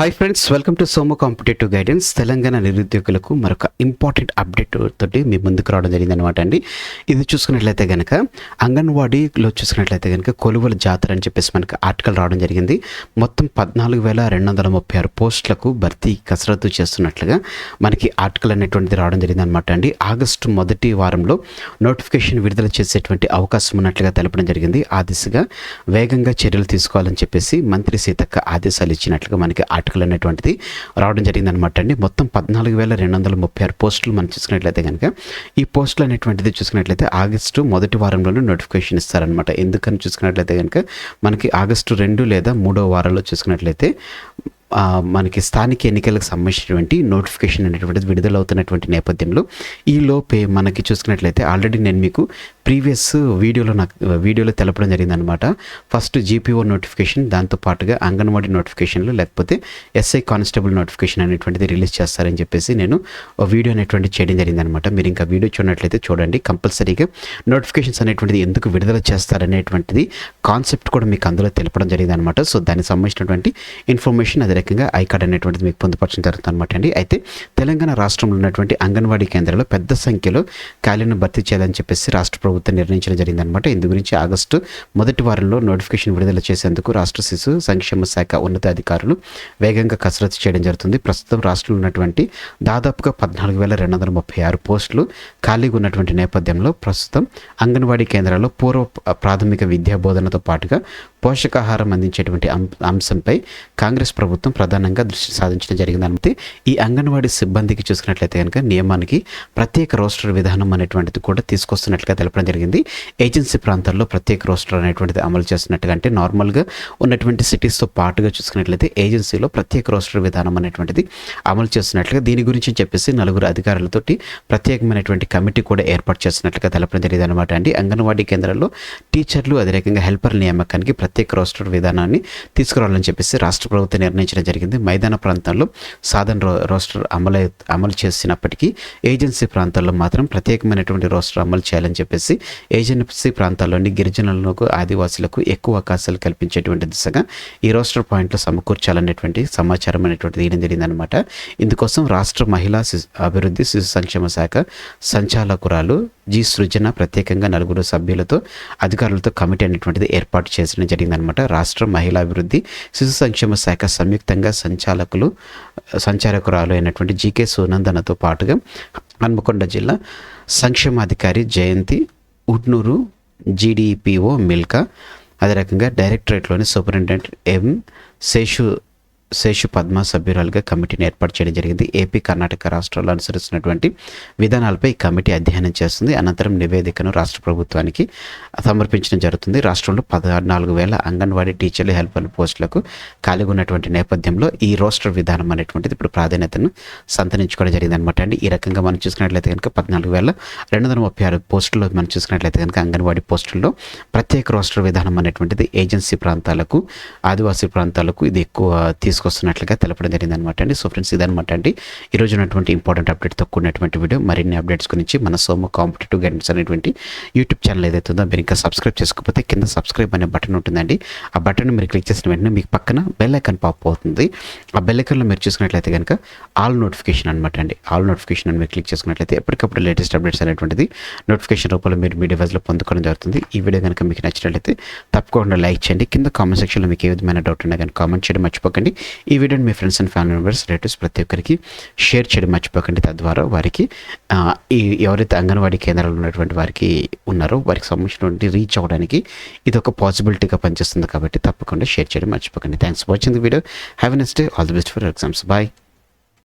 Hi friends welcome to Somo competitive guidance Telangana నిరుద్యోగులకు మరొక important update తోటి మీ ముందుకు రావడం జరిగింది అనమాట అండి. ఇది చూసుకున్నట్లయితే కనుక అంగన్వాడీలో చూసుకున్నట్లయితే కనుక కొలువుల జాతర అని చెప్పేసి మనకి ఆర్టికల్ రావడం జరిగింది. మొత్తం పద్నాలుగు వేల రెండు వందల ముప్పై ఆరు పోస్టులకు భర్తీ కసరత్తు చేస్తున్నట్లుగా మనకి ఆర్టికల్ అనేటువంటిది రావడం జరిగింది అనమాట అండి. ఆగస్టు మొదటి వారంలో నోటిఫికేషన్ విడుదల చేసేటువంటి అవకాశం ఉన్నట్లుగా తెలపడం జరిగింది. ఆ దిశగా వేగంగా చర్యలు తీసుకోవాలని చెప్పేసి మంత్రి సీతక్క ఆదేశాలు ఇచ్చినట్లుగా మనకి ఆర్టికల్ అనేటువంటిది రావడం జరిగింది అనమాట అండి. మొత్తం పద్నాలుగు వేల రెండు వందల ముప్పై ఆరు పోస్టులు మనం చూసుకున్నట్లయితే కనుక ఈ పోస్టులు అనేటువంటిది చూసుకున్నట్లయితే ఆగస్టు మొదటి వారంలోనే నోటిఫికేషన్ ఇస్తారనమాట ఎందుకని చూసుకున్నట్లయితే కనుక మనకి ఆగస్టు రెండు లేదా మూడో వారంలో చూసుకున్నట్లయితే మనకి స్థానిక ఎన్నికలకు సంబంధించినటువంటి నోటిఫికేషన్ అనేటువంటిది విడుదలవుతున్నటువంటి నేపథ్యంలో ఈ లోపే మనకి చూసుకున్నట్లయితే ఆల్రెడీ నేను మీకు ప్రీవియస్ వీడియోలో నాకు వీడియోలో తెలపడం జరిగిందనమాట ఫస్ట్ జీపీఓ నోటిఫికేషన్ దాంతో పాటుగా అంగన్వాడీ నోటిఫికేషన్లు లేకపోతే ఎస్ఐ కానిస్టేబుల్ నోటిఫికేషన్ అనేటువంటిది రిలీజ్ చేస్తారని చెప్పేసి నేను వీడియో అనేటువంటి చేయడం జరిగిందనమాట మీరు ఇంకా వీడియో చూడనట్లయితే చూడండి. కంపల్సరీగా నోటిఫికేషన్స్ అనేటువంటిది ఎందుకు విడుదల చేస్తారనేటువంటిది కాన్సెప్ట్ కూడా మీకు అందులో తెలపడం జరిగిందనమాట సో దానికి సంబంధించినటువంటి ఇన్ఫర్మేషన్ అదే రకంగా ఐ కార్డ్ అనేటువంటిది మీకు పొందుపరచడం జరుగుతుంది అనమాట అండి. అయితే తెలంగాణ రాష్ట్రంలో ఉన్నటువంటి అంగన్వాడీ కేంద్రాల్లో పెద్ద సంఖ్యలో ఖాళీలను భర్తీ చేయాలని చెప్పేసి రాష్ట్ర ప్రభుత్వం నిర్ణయించడం జరిగిందనమాట ఇందు గురించి ఆగస్టు మొదటి వారంలో నోటిఫికేషన్ విడుదల చేసేందుకు రాష్ట్ర శిశు సంక్షేమ శాఖ ఉన్నతాధికారులు వేగంగా కసరత్తు చేయడం జరుగుతుంది. ప్రస్తుతం రాష్ట్రంలో ఉన్నటువంటి దాదాపుగా పద్నాలుగు వేల రెండు వందల ముప్పై ఆరు పోస్టులు ఖాళీగా ఉన్నటువంటి నేపథ్యంలో ప్రస్తుతం అంగన్వాడీ కేంద్రాల్లో పూర్వ ప్రాథమిక విద్యా బోధనతో పాటుగా పోషకాహారం అందించేటువంటి అం- అంశంపై కాంగ్రెస్ ప్రభుత్వం ప్రధానంగా దృష్టి సాధించడం జరిగిందన్నమాట ఈ అంగన్వాడీ సిబ్బందికి చూసుకున్నట్లయితే కనుక నియమానికి ప్రత్యేక రోస్టర్ విధానం అనేటువంటిది కూడా తీసుకొస్తున్నట్లుగా తెలపడం జరిగింది. ఏజెన్సీ ప్రాంతాల్లో ప్రత్యేక రోస్టర్ అనేటువంటిది అమలు చేస్తున్నట్టుగా అంటే నార్మల్గా ఉన్నటువంటి సిటీస్తో పాటుగా చూసుకున్నట్లయితే ఏజెన్సీలో ప్రత్యేక రోస్టర్ విధానం అనేటువంటిది అమలు చేస్తున్నట్లుగా దీని గురించి చెప్పేసి నలుగురు అధికారులతోటి ప్రత్యేకమైనటువంటి కమిటీ కూడా ఏర్పాటు చేస్తున్నట్లుగా తెలపడం జరిగింది అనమాట అండి. అంగన్వాడీ కేంద్రాల్లో టీచర్లు అదే రకంగా హెల్పర్ నియామకానికి ప్రత్యేక రోస్టర్ విధానాన్ని తీసుకురావాలని చెప్పేసి రాష్ట్ర ప్రభుత్వం నిర్ణయించడం జరిగింది. మైదాన ప్రాంతాల్లో సాధన రో రోస్టర్ అమలు అమలు చేసినప్పటికీ ఏజెన్సీ ప్రాంతాల్లో మాత్రం ప్రత్యేకమైనటువంటి రోస్టర్ అమలు చేయాలని చెప్పేసి ఏజెన్సీ ప్రాంతాల్లోని గిరిజనులకు ఆదివాసులకు ఎక్కువ అవకాశాలు కల్పించేటువంటి దిశగా ఈ రోస్టర్ పాయింట్లు సమకూర్చాలనేటువంటి సమాచారం అనేటువంటిది ఇయడం జరిగిందనమాట ఇందుకోసం రాష్ట్ర మహిళా శిశు అభివృద్ధి శిశు సంక్షేమ శాఖ సంచాలకురాలు జి సృజన ప్రత్యేకంగా నలుగురు సభ్యులతో అధికారులతో కమిటీ అనేటువంటిది ఏర్పాటు చేయడం జరిగిందనమాట రాష్ట్ర మహిళా అభివృద్ధి శిశు సంక్షేమ శాఖ సంయుక్తంగా సంచాలకులు సంచాలకురాలు అయినటువంటి జీకే సునందనతో పాటుగా హన్మకొండ జిల్లా సంక్షేమాధికారి జయంతి ఉట్నూరు జీడిపిఓ మిల్కా అదే రకంగా డైరెక్టరేట్లోని సూపరింటెండెంట్ ఎం శేషు శేషు పద్మ సభ్యురాలుగా కమిటీని ఏర్పాటు చేయడం జరిగింది. ఏపీ కర్ణాటక రాష్ట్రాల్లో అనుసరిస్తున్నటువంటి విధానాలపై కమిటీ అధ్యయనం చేస్తుంది. అనంతరం నివేదికను రాష్ట్ర ప్రభుత్వానికి సమర్పించడం జరుగుతుంది. రాష్ట్రంలో పద్నాలుగు వేల అంగన్వాడీ టీచర్లు హెల్పర్ల పోస్టులకు ఖాళీగా ఉన్నటువంటి నేపథ్యంలో ఈ రోస్టర్ విధానం అనేటువంటిది ఇప్పుడు ప్రాధాన్యతను సంతరించుకోవడం జరిగింది అనమాట అండి. ఈ రకంగా మనం చూసుకున్నట్లయితే కనుక పద్నాలుగు వేల రెండు వందల ముప్పై ఆరు పోస్టుల్లో మనం చూసుకున్నట్లయితే కనుక అంగన్వాడీ పోస్టుల్లో ప్రత్యేక రోస్టర్ విధానం అనేటువంటిది ఏజెన్సీ ప్రాంతాలకు ఆదివాసీ ప్రాంతాలకు ఇది ఎక్కువ తీసుకొస్తున్నట్లుగా తెలపడం జరిగింది అనమాట అండి. సో ఫ్రెండ్స్ ఇదనమాట అండి. ఈరోజు ఉన్నటువంటి ఇంపార్టెంట్ అప్డేట్తో కూడినటువంటి వీడియో మరిన్ని అప్డేట్స్ గురించి మన సోమ కాంపిటేటివ్ గైడెన్స్ అనేటువంటి యూట్యూబ్ ఛానల్ ఏదైతే ఉందో మీరు ఇంకా సబ్స్క్రైబ్ చేసుకోకపోతే కింద సబ్స్క్రైబ్ అనే బటన్ ఉంటుందండి. ఆ బటన్ మీరు క్లిక్ చేసిన వెంటనే మీకు పక్కన బెల్ ఐకాన్ పాప్ అవుతుంది. ఆ బెల్ ఐకాన్లో మీరు చూసుకున్నట్లయితే కనుక ఆల్ నోటిఫికేషన్ అనమాట అండి. ఆల్ నోటిఫికేషన్ అని మీరు క్లిక్ చేసుకున్నట్లయితే ఎప్పటికప్పుడు లేటెస్ట్ అప్డేట్స్ అనేటువంటిది నోటిఫికేషన్ రూపంలో మీరు మీ డివైస్లో పొందుకోవడం జరుగుతుంది. ఈ వీడియో కనుక మీకు నచ్చినట్లయితే తప్పకుండా లైక్ చేయండి. కింద కామెంట్ సెక్షన్లో మీకు ఏ విధమైన డౌట్ ఉన్నా కానీ కామెంట్ చేయడం మర్చిపోకండి. ఈ వీడియోని మీ friends and family members relatives ప్రతి ఒక్కరికి షేర్ చేయడం మర్చిపోకండి. తద్వారా వారికి ఈ ఎవరైతే అంగన్వాడీ కేంద్రాలు ఉన్నటువంటి వారికి ఉన్నారో వారికి సంబంధించినటువంటి రీచ్ అవ్వడానికి ఇది ఒక పాసిబిలిటీగా పనిచేస్తుంది కాబట్టి తప్పకుండా షేర్ చేయడం మర్చిపోకండి. Thanks for watching the video have next day all the best for exams bye